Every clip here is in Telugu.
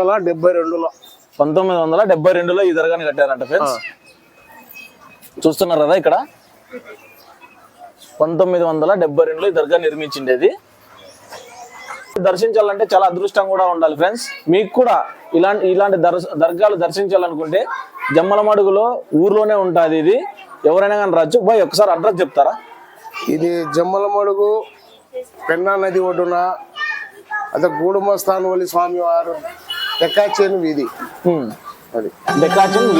వందల డెబ్బై రెండులో. పంతొమ్మిది వందల డెబ్బై రెండులో ఈ దర్గాని కట్టారంట ఫ్రెండ్స్. చూస్తున్నారు కదా ఇక్కడ? పంతొమ్మిది వందల డెబ్బై రెండులో ఈ దర్గా నిర్మించిండేది. దర్శించాలంటే చాలా అదృష్టం కూడా ఉండాలి ఫ్రెండ్స్. మీకు కూడా ఇలాంటి ఇలాంటి దర్గాలు దర్శించాలనుకుంటే జమ్మలమడుగులో ఊర్లోనే ఉంటుంది ఇది. ఎవరైనా కానీ రావచ్చు. బాయ్ ఒకసారి అడ్రస్ చెప్తారా? ఇది జమ్మలమడుగు పెన్నా నది ఒడ్డున అదే గూడుమస్తానువలి స్వామి వారు ఎక్కాచేను వీధి. అది. డెకాచన్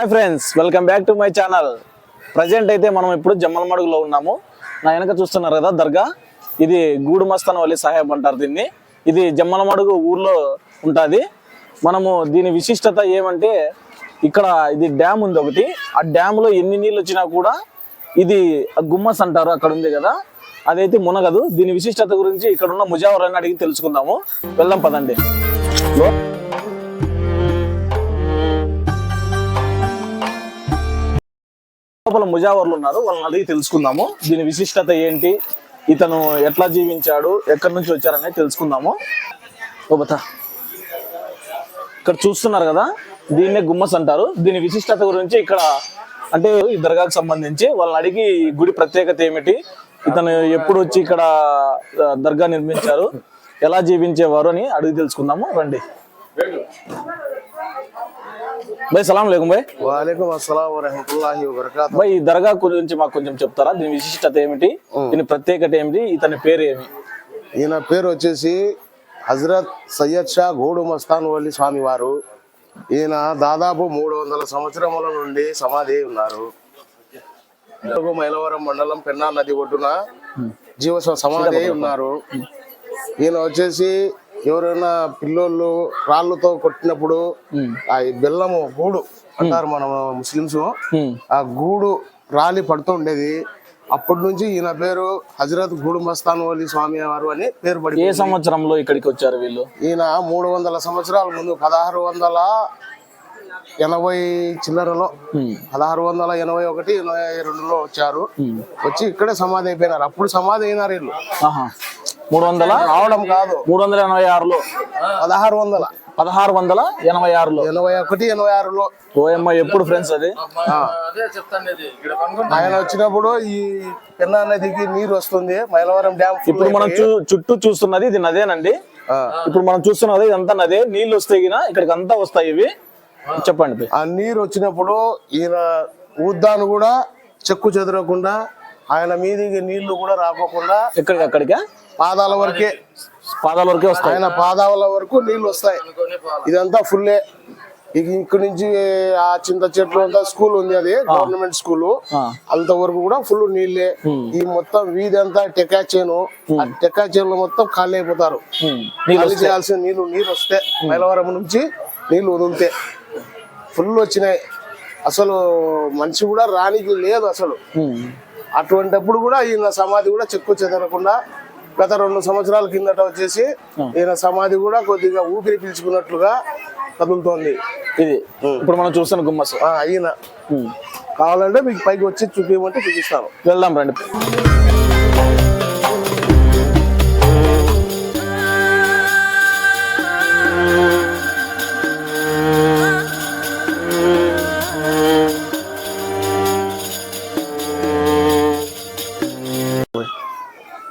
hi friends welcome back to my channel. Present అయితే మనం ఇప్పుడు జమ్మలమడుగులో ఉన్నాము. నా వెనక చూస్తున్నారు కదా దర్గా? ఇది గూడు మస్తాన్ వల్లి సాహెబ్ అంటారు దీన్ని. ఇది జమ్మలమడుగు ఊర్లో ఉంటుంది. మనము దీని విశిష్టత ఏమంటే ఇక్కడ ఇది డ్యామ్ ఉంది ఒకటి. ఆ డ్యామ్లో ఎన్ని నీళ్ళు వచ్చినా కూడా ఇది గుమ్మస్ అంటారు అక్కడ ఉంది కదా. అదైతే మునగదు. దీని విశిష్టత గురించి ఇక్కడ ఉన్న ముజావర్ అని అడిగి తెలుసుకుందాము. వెళ్దాం పదండి. లోపల ముజావర్లు ఉన్నారు వాళ్ళని అడిగి తెలుసుకుందాము. దీని విశిష్టత ఏంటి? ఇతను ఎట్లా జీవించాడు? ఎక్కడి నుంచి వచ్చారనే తెలుసుకుందాము. ఓ ఇక్కడ చూస్తున్నారు కదా దీన్నే గుమ్మస్ అంటారు. దీని విశిష్టత గురించి ఇక్కడ అంటే ఈ దర్గాకు సంబంధించి వాళ్ళని అడిగి గుడి ప్రత్యేకత ఏమిటి? ఇతను ఎప్పుడు వచ్చి ఇక్కడ దర్గా నిర్మించారు? ఎలా జీవించేవారు అని అడిగి తెలుసుకుందాము. రండి. By Salam లేకుం by. వాలేకం అస్సలం వరహమతుల్లాహి వబర్కాతు. అబ్బాయి ఈ దర్గా గురించి మాకు కొంచెం చెప్తారా? దీని విశిష్టత ఏమిటి? దీని ప్రత్యేకత ఏమిటి? ఇతని పేరు ఏమి? ఈయన పేరు వచ్చేసి హజరత్ సయ్యద్ షా గూడు మస్తాన్ వల్లి స్వామి వారు. ఈయన దాదాపు మూడు వందల సంవత్సరముల నుండి సమాధి ఉన్నారు. మైలవరం మండలం పెన్నా నది ఒడ్డున జీవ సమాధి ఉన్నారు. ఈయన వచ్చేసి ఎవరైనా పిల్లోళ్ళు రాళ్ళతో కొట్టినప్పుడు ఆ బెల్లము గూడు అంటారు మనం ముస్లిమ్స్. హ్మ్. ఆ గూడు రాలి పడుతూ ఉండేది. అప్పటి నుంచి ఈయన పేరు హజరత్ గూడు మస్తాన్ వలి స్వామి వారు అని పేరు పడి ఏ సంవత్సరంలో ఇక్కడికి వచ్చారు వీళ్ళు? ఈయన మూడు వందల సంవత్సరాల ముందు పదహారు వందల ఎనభై చిల్లరలో. పదహారు వందల ఎనభై ఒకటి ఎనభై రెండులో వచ్చారు. వచ్చి ఇక్కడే సమాధి అయిపోయినారు. అప్పుడు సమాధి అయినారు వీళ్ళు. మూడు వందల? రావడం కాదు. మూడు వందల ఎనభై ఆరులో. పదహారు వందల. పదహారు వందల ఎనభై ఆరులో. ఎనభై ఒకటి ఎనభై ఆరులో. ఓఎమ్మ ఎప్పుడు ఫ్రెండ్స్ అది. ఆయన వచ్చినప్పుడు ఈ పెన్నా నదికి నీరు వస్తుంది మైలవరం డ్యామ్ ఇప్పుడు మనం చుట్టూ చూస్తున్నది ఇది నదేనండి. ఇప్పుడు మనం చూస్తున్నది ఇదంతా నదే. నీళ్ళు వస్తాయి గిన ఇక్కడికి అంతా వస్తాయి ఇవి. చెప్పండి. ఆ నీరు వచ్చినప్పుడు ఈయన ఊద్దాను కూడా చెక్కు చెదరకుండా ఆయన మీదికి నీళ్ళు కూడా రాకోకుండా ఎక్కడికి? అక్కడికే? పాదాల వరకే. పాదాల వరకే వస్తాయి. ఆయన పాదాల వరకు నీళ్ళు వస్తాయి. ఇదంతా ఫుల్లే. ఇక ఇక్కడి నుంచి ఆ చింత చెట్లు అంతా స్కూల్ ఉంది అది గవర్నమెంట్ స్కూల్. అంతవరకు కూడా ఫుల్ నీళ్ళే ఈ మొత్తం వీధి అంతా టెకా చేను ఆ టెకా చేనులో మొత్తం ఖాళీ అయిపోతారు. ఖాళీ చేయాల్సిన నీళ్ళు నీళ్ళు వస్తే మైలవరం నుంచి నీళ్ళు వదిలితే ఫుల్ వచ్చినాయి. అసలు మనిషి కూడా రానికి లేదు అసలు. అటువంటప్పుడు కూడా ఈయన సమాధి కూడా చెక్కు చెదరకుండా గత రెండు సంవత్సరాల కిందట వచ్చేసి ఈయన సమాధి కూడా కొద్దిగా ఊపిరి పీల్చుకున్నట్లుగా కదులుతోంది. ఇది. ఇప్పుడు మనం చూస్తున్న గుమ్మస్. ఈయన. కావాలంటే మీకు పైకి వచ్చి చూపించమంటే చూపిస్తాను. వెళ్దాం రండి.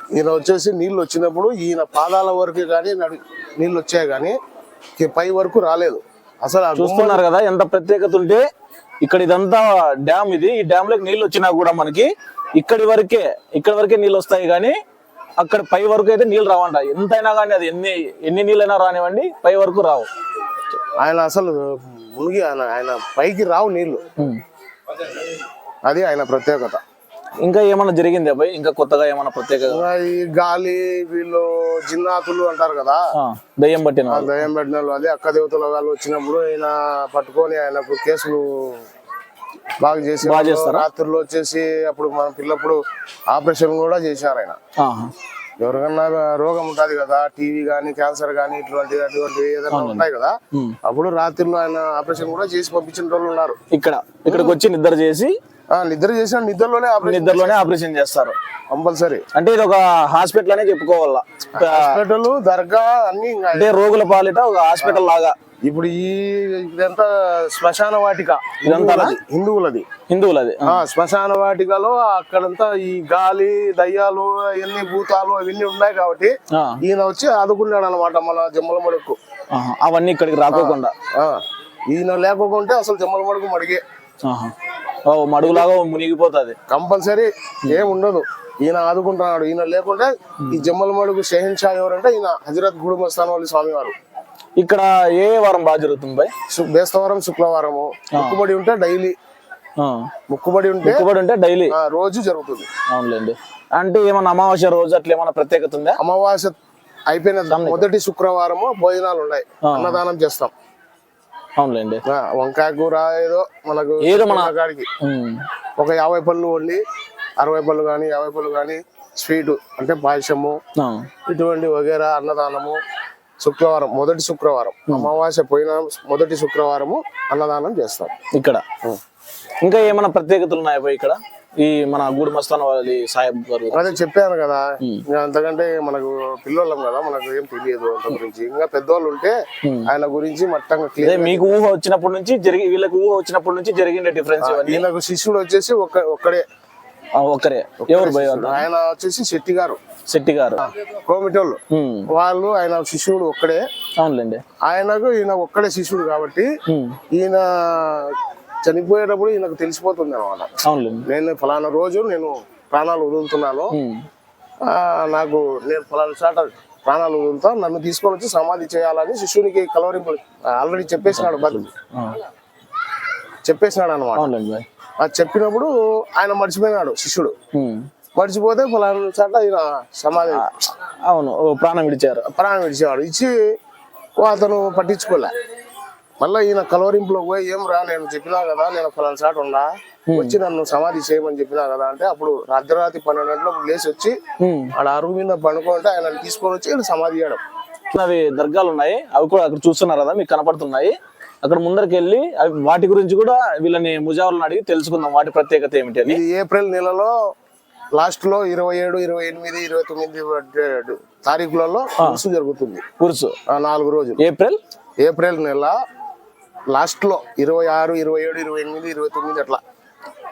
ఈయన వచ్చేసి నీళ్ళు వచ్చినప్పుడు ఈయన పాదాల వరకు కానీ నడి నీళ్ళు వచ్చాయి కానీ పై వరకు రాలేదు. అసలు చూస్తున్నారు కదా ఎంత ప్రత్యేకత ఉంటే ఇక్కడ ఇదంతా డ్యామ్ ఇది. ఈ డ్యామ్లోకి నీళ్ళు వచ్చినా కూడా మనకి ఇక్కడి వరకే ఇక్కడి వరకే నీళ్ళు వస్తాయి కానీ అక్కడ పై వరకు అయితే నీళ్ళు రావంట. ఎంతైనా కానీ అది ఎన్ని ఎన్ని నీళ్ళైనా రానివ్వండి పై వరకు రావు. ఆయన అసలు మునిగి ఆయన ఆయన పైకి రావు ఉమ్. అది ఆయన ప్రత్యేకత. ఇంకా ఏమన్నా జరిగింది అబ్బాయి ఇంకా కొత్తగా ఏమన్నా ప్రత్యేక ఇంకా ఈ గాలి వీళ్ళు జిన్నాతులు అంటారు కదా దయ్యం పట్టిన. దయ్యం పెట్టిన వాళ్ళు అదే అక్క దేవతల వాళ్ళు వచ్చినప్పుడు ఆయన పట్టుకొని ఆయనకు కేసులు బాగా చేసి బాగా చేస్తారా? రాత్రుల్లో వచ్చేసి అప్పుడు మన పిల్లప్పుడు ఆపరేషన్ కూడా చేశారు ఆయన. ఎవరికన్నా రోగం ఉంటది కదా టీవీ గానీ క్యాన్సర్ గానీ ఇటువంటి అటువంటి ఏదైనా ఉంటాయి కదా. అప్పుడు రాత్రిలో ఆయన ఆపరేషన్ కూడా చేసి పంపించిన వాళ్ళు ఉన్నారు ఇక్కడ ఇక్కడికి వచ్చి నిద్ర చేసి నిద్ర చేసిన నిద్రలోనే నిద్రలోనే ఆపరేషన్ చేస్తారు. కంపల్సరీ. అంటే ఇది ఒక హాస్పిటల్ అనే చెప్పుకోవాలా. హాస్పిటల్ దర్గా అన్ని అంటే రోగుల పాలిట ఒక హాస్పిటల్ లాగా. ఇప్పుడు ఈ ఇదంతా శ్మశాన వాటిక ఇదంతానా? హిందువులది. హిందువులది. శ్మశాన వాటికలో అక్కడంతా ఈ గాలి దయ్యాలు అవన్నీ భూతాలు అవన్నీ ఉన్నాయి కాబట్టి ఈయన వచ్చి ఆదుకున్నాడు అనమాట మన జమ్మల మడుకు. అవన్నీ ఇక్కడికి రాకోకుండా. ఈయన లేకపోతే అసలు జమ్మల మడుకు మడిగే మడుగులాగా మునిగిపోతుంది. కంపల్సరీ ఏం ఉండదు. ఈయన ఆదుకుంటున్నాడు. ఈయన లేకుంటే ఈ జమ్మల మడుగు షెహన్ షా ఎవరంటే ఈయన హజరత్ గుడుమస్తాన్ వాళ్ళ స్వామి వారు ఇక్కడ ఏ వారం బాగా జరుగుతుంది బాయ్ సు- బేస్తవారం శుక్రవారము ముక్కుబడి ఉంటే డైలీ. ముక్కుబడి ఉంటే మొక్కుబడి ఉంటే డైలీ. ఆ, రోజు జరుగుతుంది. అవునులేండి. అంటే ఏమన్నా అమావాస్య రోజు అట్లా ఏమన్నా ప్రత్యేకత ఉందా? అమావాస్య అయిపోయిన మొదటి శుక్రవారము భోజనాలు ఉన్నాయి. అన్నదానం చేస్తాం. అవునులేండి. వంకాయ కూర ఏదో మనకు ఏదో మన- కాడికి. ఒక యాభై పళ్ళు వండి అరవై పళ్ళు కానీ యాభై పళ్ళు కానీ స్వీట్ అంటే పాయసము. ఇటువంటి వగేరా అన్నదానము శుక్రవారం మొదటి శుక్రవారం. అమావాస్య పోయిన మొదటి శుక్రవారము అన్నదానం చేస్తాం. ఇక్కడ. ఇంకా ఏమైనా ప్రత్యేకతలు ఉన్నాయా ఇక్కడ? ఈ మన గూడు మస్తాన్ వాళ్ళ సాహెబ్ గారు అదే చెప్పాను కదా. ఇంకా అంతకంటే మనకు పిల్లోళ్ళం కదా మనకు ఏం తెలియదు అంత గురించి. ఇంకా పెద్దవాళ్ళు ఉంటే ఆయన గురించి మట్టంగా క్లియర్ మీకు ఊహ వచ్చినప్పటి నుంచి జరిగి వీళ్ళకి ఊహ వచ్చినప్పటి నుంచి జరిగిన డిఫరెన్స్ ఈయనకు శిష్యుడు వచ్చేసి ఒక్క ఒక్కడే. ఒక్కరే. ఎవరు భయ ఆయన వచ్చేసి శెట్టి గారు. శెట్టి గారు. కోమిటోళ్ళు. వాళ్ళు ఆయన శిష్యుడు ఒక్కడే. అవునులేండి. ఆయనకు ఈయన ఒక్కడే శిష్యుడు కాబట్టి. ఈయన చనిపోయేటప్పుడు ఈయనకు తెలిసిపోతుంది అనమాట నేను ఫలానా రోజు నేను ప్రాణాలు వదులుతున్నాను. నాకు నేను ఫలానా చాట ప్రాణాలు వదులుతా నన్ను తీసుకొని వచ్చి సమాధి చేయాలని శిష్యునికి కలవరింపు ఆల్రెడీ చెప్పేసినాడు ఆ. చెప్పేసినాడు అనమాట చెప్పినప్పుడు ఆయన మర్చిపోయినాడు శిష్యుడు. మర్చిపోతే ఫలానా చాట ఈయన సమాధి అవును ప్రాణం విడిచారు. ప్రాణం విడిచేవాడు. ఇచ్చి అతను పట్టించుకోలే. మళ్ళీ ఈయన కలవరింపులో పోయి ఏం రా నేను చెప్పినా కదా నేను ఫలానా చాట ఉండా వచ్చి నన్ను సమాధి చేయమని చెప్పినా కదా అంటే అప్పుడు అర్ధరాత్రి పన్నెండు గంటలకు లేచి వచ్చి. ఆడ అరుగు మీద పండుకుంటే ఆయన తీసుకొని వచ్చి సమాధి చేయడం. అవి దర్గాలు ఉన్నాయి. అవి కూడా అక్కడ చూస్తున్నారు కదా మీకు కనపడుతున్నాయి. అక్కడ ముందరికి వెళ్ళి అవి వాటి గురించి కూడా వీళ్ళని ముజావులను అడిగి తెలుసుకుందాం. వాటి ప్రత్యేకత ఏమిటి అని. ఏప్రిల్ నెలలో లాస్ట్లో ఇరవై ఏడు ఇరవై ఎనిమిది ఇరవై తొమ్మిది తారీఖులలో ఉరుసు జరుగుతుంది. కురుసు ఆ నాలుగు రోజులు. ఏప్రిల్? ఏప్రిల్ నెల లాస్ట్లో ఇరవై ఆరు ఇరవై ఏడు ఇరవై ఎనిమిది ఇరవై తొమ్మిది అట్లా.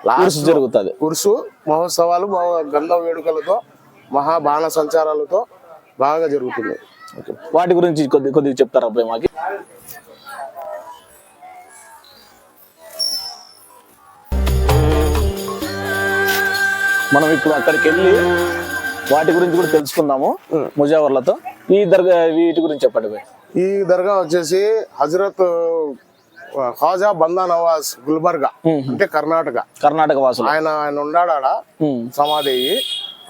లాస్ట్ జరుగుతుంది. ఉరుసు మహోత్సవాలు మహా- గంధ వేడుకలతో మహా బాణ సంచారాలతో బాగా జరుగుతుంది. వాటి గురించి కొద్ది కొద్దిగా చెప్తారా అబ్బాయి మాకి? మనం ఇప్పుడు అక్కడికి వెళ్ళి వాటి గురించి కూడా తెలుసుకుందాము ముజావర్లతో. ఈ దర్గా వీటి గురించి చెప్పండి ఈ దర్గా వచ్చేసి హజరత్ ఖాజా బందా నవాజ్ గుల్బర్గా అంటే కర్ణాటక కర్ణాటక వాసులు ఆయన ఆయన ఉన్నాడు ఆడ. సమాధి.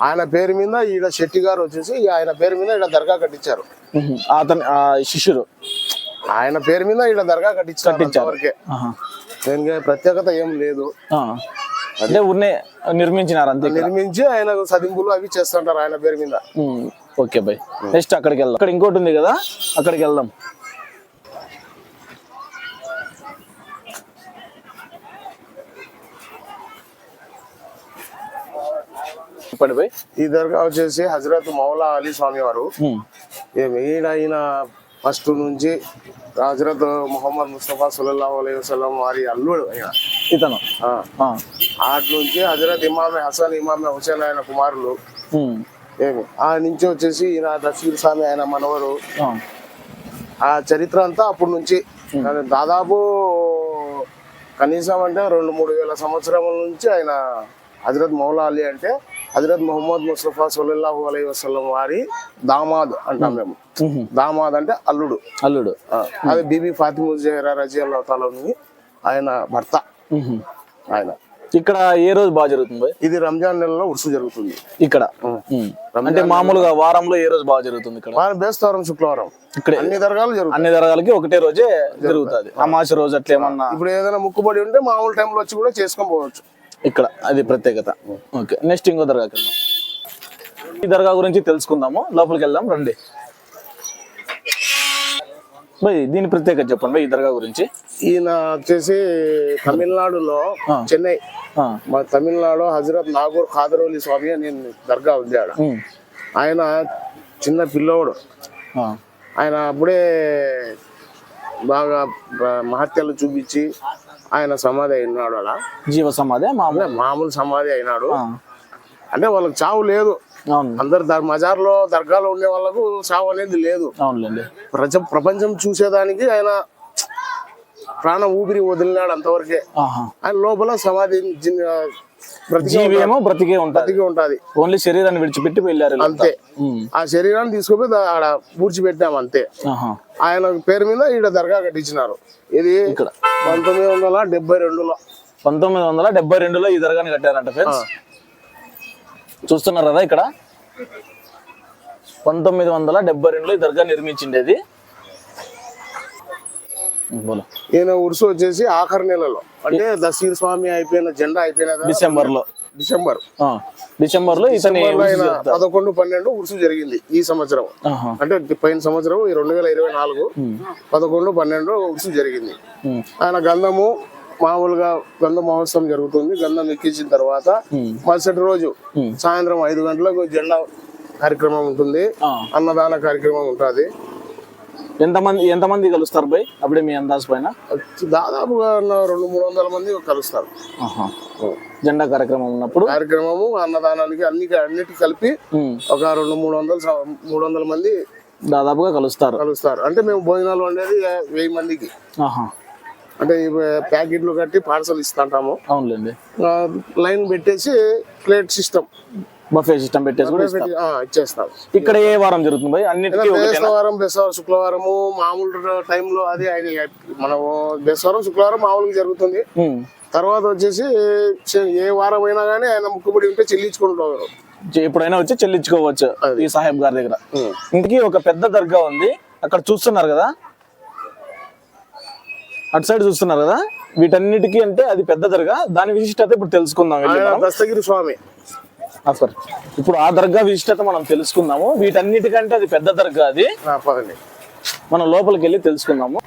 ఆయన పేరు మీద ఈడ శెట్టి గారు వచ్చేసి ఆయన పేరు మీద ఈడ దర్గా కట్టించారు. అతని ఆ శిష్యుడు ఆయన పేరు మీద ఈడ దర్గా కట్టించారు. దీనికి ప్రత్యేకత ఏం లేదు. అంటే ఉన్నే నిర్మించినారు అంతే. నిర్మించి ఆయన సదింపులు అవి చేస్తుంటారు ఆయన పేరు మీద. ఓకే బాయ్ నెక్స్ట్ అక్కడికి వెళ్దాం అక్కడ ఇంకోటి ఉంది కదా అక్కడికి వెళ్దాం చెప్పండి బాయ్ ఈ దర్గా వచ్చేసి హజరత్ మౌలా అలీ స్వామి వారు ఈయన ఫస్ట్ నుంచి హజరత్ మొహమ్మద్ ముస్తఫా సుల్లాహు అలైహి వసల్లం వారి అల్లుడు ఆయన. ఇతను. ఆటి నుంచి హజరత్ ఇమామే హసన్ ఇమామే హుసేన్ ఆయన కుమారులు. ఏమి ఆ నుంచి వచ్చేసి ఈయన దశీర్ స్వామి ఆయన మనవరు. ఆ. చరిత్ర అంతా అప్పటి నుంచి. దాదాపు కనీసం అంటే రెండు మూడు వేల సంవత్సరముల నుంచి ఆయన హజరత్ మౌలా అలీ అంటే హజరత్ మొహమ్మద్ ముస్తఫా సొల్లాహు అలై వసల్లం వారి దామాద్ అంటాం మేము. దామాద్ అంటే అల్లుడు. అల్లుడు. అది బీబీ ఫాతిమా జహరా రజీ అల్లా తాలని ఆయన భర్త. ఆయన. ఇక్కడ ఏ రోజు బాగా జరుగుతుంది? ఇది రంజాన్ నెలలో ఉరుసు జరుగుతుంది. ఇక్కడ. అంటే మామూలుగా వారంలో ఏ రోజు బాగా జరుగుతుంది ఇక్కడ? వారం బేస్తవారం శుక్రవారం. ఇక్కడే. అన్ని దర్గాలు జరుగుతాయి. అన్ని దరగాలకి ఒకటే రోజే జరుగుతుంది. అమాస రోజు అట్లా ఏమన్నా? ఇప్పుడు ఏదైనా ముక్కుబడి ఉంటే మామూలు టైంలో వచ్చి కూడా చేసుకొని పోవచ్చు. ఇక్కడ అది ప్రత్యేకత. ఓకే నెక్స్ట్ ఇంకో దర్గాకి వెళ్దాం. ఈ దర్గా గురించి తెలుసుకుందాము. లోపలికి వెళ్దాం రండి. భయ్ దీని ప్రత్యేకత చెప్పండి భయ్ ఈ దర్గా గురించి. ఈయన వచ్చేసి తమిళనాడులో. చెన్నై. మా తమిళనాడు హజరత్ నాగూర్ ఖాదరోలి స్వామి అని దర్గా ఉంది ఆడ. ఆయన చిన్న పిల్లోడు. ఆయన అప్పుడే బాగా మహత్యలు చూపించి ఆయన సమాధి అయినాడు అలా. జీవ సమాధి మామూలు. మామూలు సమాధి అయినాడు. అంటే వాళ్ళకి చావు లేదు. అందరు దర్- మజార్లో దర్గాలో ఉండే వాళ్ళకు చావు అనేది లేదు. ప్రజ ప్రపంచం చూసేదానికి ఆయన ప్రాణం ఊపిరి వదిలినాడు అంతవరకే. ఆయన లోపల సమాధి బ్రతికి బ్రతికే ఉంటుంది బ్రతికి ఉంటది. ఓన్లీ శరీరాన్ని విడిచిపెట్టి వెళ్ళారు. అంతే. ఆ శరీరాన్ని తీసుకుపోయి ఆడ పూడ్చిపెట్టాం అంతే. ఆయన పేరు మీద ఈడ దర్గా కట్టించినారు. ఇది ఇక్కడ. పంతొమ్మిది వందల డెబ్బై రెండులో. పంతొమ్మిది వందల డెబ్బై రెండులో ఈ దర్గాని కట్టారంట ఫ్రెండ్స్. చూస్తున్నారు కదా ఇక్కడ? పంతొమ్మిది వందల డెబ్బై రెండులో ఈ దర్గా నిర్మించిండేది. ఈయన ఉరుసు వచ్చేసి ఆఖరి నెలలో. అంటే దసీర్ స్వామి అయిపోయిన జెండా అయిపోయిన డిసెంబర్లో డిసెంబర్. డిసెంబర్లో ఇతని పదకొండు పన్నెండు ఉరుసు జరిగింది ఈ సంవత్సరం. అంటే పోయిన సంవత్సరం ఈ రెండు వేల ఇరవై నాలుగు పదకొండు పన్నెండు ఉరుసు జరిగింది. ఆయన గంధము మామూలుగా గంధ మహోత్సవం జరుగుతుంది. గంధం ఎక్కించిన తర్వాత మరుసటి రోజు సాయంత్రం ఐదు గంటలకు జెండా కార్యక్రమం ఉంటుంది. అన్నదాన కార్యక్రమం ఉంటుంది. ఎంతమంది ఎంతమంది కలుస్తారు బై అప్పుడే మీ అందాజ్ పైన? దాదాపుగా రెండు మూడు వందల మంది కలుస్తారు. జెండా కార్యక్రమం ఉన్నప్పుడు? కార్యక్రమము అన్నదానానికి అన్ని అన్నిటికి కలిపి ఒక రెండు మూడు వందల మూడు వందల మంది దాదాపుగా కలుస్తారు. కలుస్తారు. అంటే మేము భోజనాలు వండేది వెయ్యి మందికి. అంటే ప్యాకెట్లు కట్టి పార్సల్ ఇస్తుంటాము. అవునులేండి. లైన్ పెట్టేసి ప్లేట్ సిస్టమ్. బఫే సిస్టమ్ పెట్టేసి కూడా. ఇచ్చేస్తాం. ఇక్కడ ఏ వారం జరుగుతుంది బై అన్నిటికీ ఒకటేనా? బేస్తవారం బేస్తవారం శుక్రవారము మామూలు టైంలో అది ఆయన మనము బేస్తవారం శుక్రవారం మామూలుగా జరుగుతుంది. తర్వాత వచ్చేసి ఏ వారం అయినా కానీ ఆయన ముక్కుబడి ఉంటే చెల్లించుకుంటారు ఎప్పుడైనా వచ్చి చెల్లించుకోవచ్చు ఈ సాహెబ్ గారి దగ్గర. ఇంటికి ఒక పెద్ద దర్గా ఉంది. అక్కడ చూస్తున్నారు కదా? అటు సైడ్ చూస్తున్నారు కదా? వీటన్నిటికీ అంటే అది పెద్ద దర్గా. దాని విశిష్టత ఇప్పుడు తెలుసుకుందాం మనం. దస్తగిరి స్వామి. ఆఫర్ ఇప్పుడు ఆ దర్గా విశిష్టత మనం తెలుసుకుందాము. వీటన్నిటికంటే అది పెద్ద దర్గా అది. మనం లోపలికి వెళ్ళి తెలుసుకుందాము.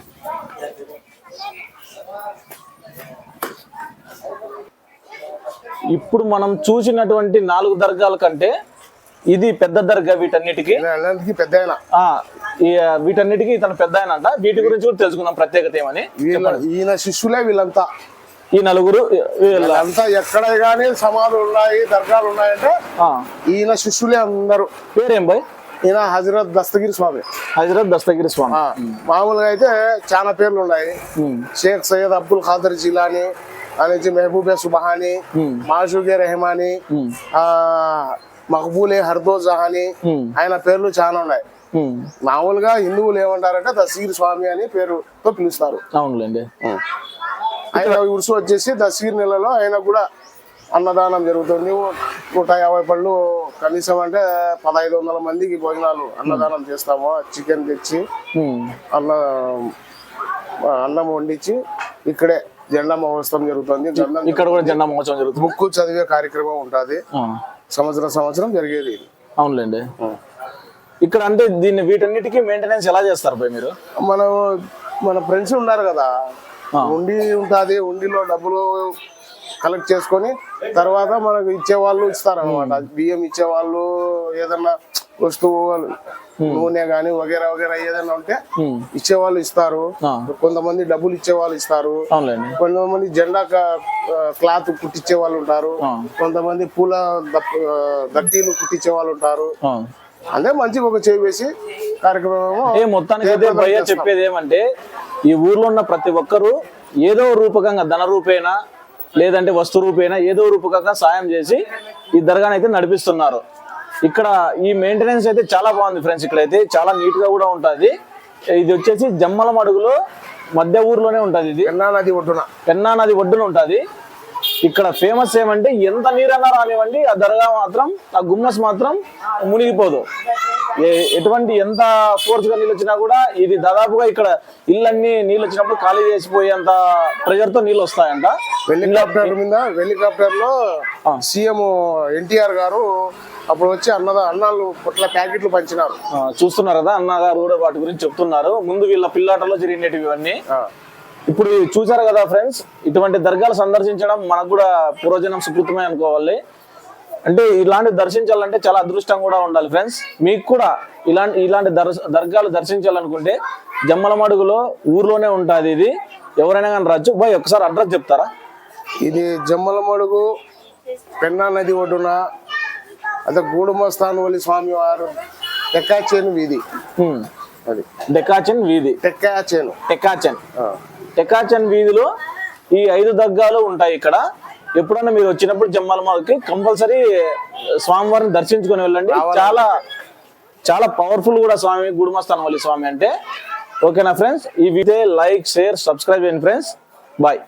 ఇప్పుడు మనం చూసినటువంటి నాలుగు దర్గాల కంటే ఇది పెద్ద దర్గా వీటన్నిటికీ. పెద్ద వీటన్నిటికీ ఇతను పెద్ద అంట వీటి గురించి కూడా తెలుసుకుందాం ప్రత్యేకత ఏమని ఈయన శిష్యులే వీళ్ళంతా. ఈ నలుగురు వీళ్ళంతా ఎక్కడ కానీ సమాధులు ఉన్నాయి దర్గాలు ఉన్నాయంటే ఈయన శిష్యులే అందరూ. పేరేం బాయ్? ఈయన హజరత్ దస్తగిరి స్వామి. హజరత్ దస్తగిరి స్వామి. మామూలుగా అయితే చాలా పేర్లు ఉన్నాయి. షేక్ సయ్యద్ అబ్దుల్ ఖాదర్ జిలానీ అనేసి మెహబూబే సుబహానీ మాషూకే రెహమానీ ఆ మక్బూలే హర్దో జహానీ ఆయన పేర్లు చాలా ఉన్నాయి. మామూలుగా హిందువులు ఏమంటారంటే దసీర్ స్వామి అని పేరుతో పిలుస్తారు. అవునులేండి. ఆయన ఉరుసు వచ్చేసి దసీర్ నెలలో ఆయన కూడా అన్నదానం జరుగుతుంది. నూట యాభై పళ్ళు కనీసం అంటే పదహైదు వందల మందికి భోజనాలు అన్నదానం చేస్తాము. చికెన్ తెచ్చి ఉమ్, అన్న అన్నం వండించి ఇక్కడే జెండా మహోత్సవం జరుగుతుంది. ఇక్కడ కూడా జెండా మహోత్సవం జరుగుతుంది. బుక్ చదివే కార్యక్రమం ఉంటుంది. సంవత్సరం సంవత్సరం జరిగేది. అవునులేండి. ఇక్కడ అంటే దీన్ని వీటన్నిటికీ మెయింటెనెన్స్ ఎలా చేస్తారు మీరు? మన మన ఫ్రెండ్స్ ఉన్నారు కదా. ఉండి ఉంటుంది ఉండిలో డబ్బులు కలెక్ట్ చేసుకొని తర్వాత మనకు ఇచ్చే వాళ్ళు ఇస్తారు అనమాట బియ్యం ఇచ్చే వాళ్ళు ఏదన్నా వస్తువు నూనె కానీ వగేరా వగేరా ఏదైనా ఉంటే ఇచ్చేవాళ్ళు ఇస్తారు. కొంతమంది డబ్బులు ఇచ్చే వాళ్ళు ఇస్తారు కొంతమంది జెండా క్లాత్ కుట్టించే వాళ్ళు ఉంటారు కొంతమంది పూల దట్టీలు కుట్టించే వాళ్ళు ఉంటారు. అంటే మంచిగా ఒక చేయి వేసి కార్యక్రమం మొత్తానికి అయితే భయ్య చెప్పేది ఏమంటే ఈ ఊర్లో ఉన్న ప్రతి ఒక్కరూ ఏదో రూపకంగా ధన రూపేణ లేదంటే వస్తు రూపేణ ఏదో రూపకంగా సాయం చేసి ఈ దర్గాని అయితే నడిపిస్తున్నారు. ఇక్కడ ఈ మెయింటెనెన్స్ అయితే చాలా బాగుంది ఫ్రెండ్స్ ఇక్కడైతే చాలా నీట్గా కూడా ఉంటది. ఇది వచ్చేసి జమ్మల మడుగులో మధ్య ఊర్లోనే ఉంటది ఇది. పెన్నా నది ఒడ్డున. పెన్నా నది ఒడ్డున ఉంటది. ఇక్కడ ఫేమస్ ఏమంటే ఎంత నీరన్నా రానివ్వండి ఆ దర్గా మాత్రం ఆ గుమ్మస్ మాత్రం మునిగిపోదు. ఎటువంటి ఎంత ఫోర్స్గా నీళ్ళు వచ్చినా కూడా ఇది దాదాపుగా ఇక్కడ ఇళ్ళన్నీ నీళ్ళు వచ్చినప్పుడు ఖాళీ చేసిపోయేంత ప్రెషర్తో నీళ్ళు వస్తాయంట. హెలికాప్టర్ మీద హెలికాప్టర్లో సీఎం ఎన్టీఆర్ గారు అప్పుడు వచ్చి అన్నద అన్నాలు పొట్ల ప్యాకెట్లు పంచినారు. చూస్తున్నారు కదా అన్నగారు కూడా వాటి గురించి చెప్తున్నారు. ముందు వీళ్ళ పిల్లాటలో జరిగినవి ఇవన్నీ. ఇప్పుడు చూసారు కదా ఫ్రెండ్స్ ఇటువంటి దర్గాలు సందర్శించడం మనకు కూడా పూర్వజనం సుకృతమే అనుకోవాలి. అంటే ఇలాంటి దర్శించాలంటే చాలా అదృష్టం కూడా ఉండాలి ఫ్రెండ్స్ మీకు కూడా ఇలాంటి ఇలాంటి దర్గాలు దర్శించాలనుకుంటే జమ్మలమడుగులో ఊర్లోనే ఉంటుంది ఇది. ఎవరైనా కానీ రావచ్చు. బాయ్ ఒకసారి అడ్రస్ చెప్తారా? ఇది జమ్మలమడుగు పెన్నా నది ఒడ్డున అదే గూడుమస్తానువలి స్వామి వారు టెక్కాచేను వీధి. అది. డెకాచన్ వీధి. టెక్కాచేను టెకాచన్ ఆ. టెకాచన్ వీధిలో ఈ ఐదు దర్గాలు ఉంటాయి ఇక్కడ. ఎప్పుడైనా మీరు వచ్చినప్పుడు జమ్మలమడుగుకి కంపల్సరీ స్వామివారిని దర్శించుకొని వెళ్ళండి. చాలా చాలా పవర్ఫుల్ కూడా స్వామి గుడుమస్తాన్ వల్లి స్వామి అంటే. ఓకేనా ఫ్రెండ్స్? ఈ వీడియో లైక్ షేర్ సబ్స్క్రైబ్ చేయండి ఫ్రెండ్స్. బాయ్.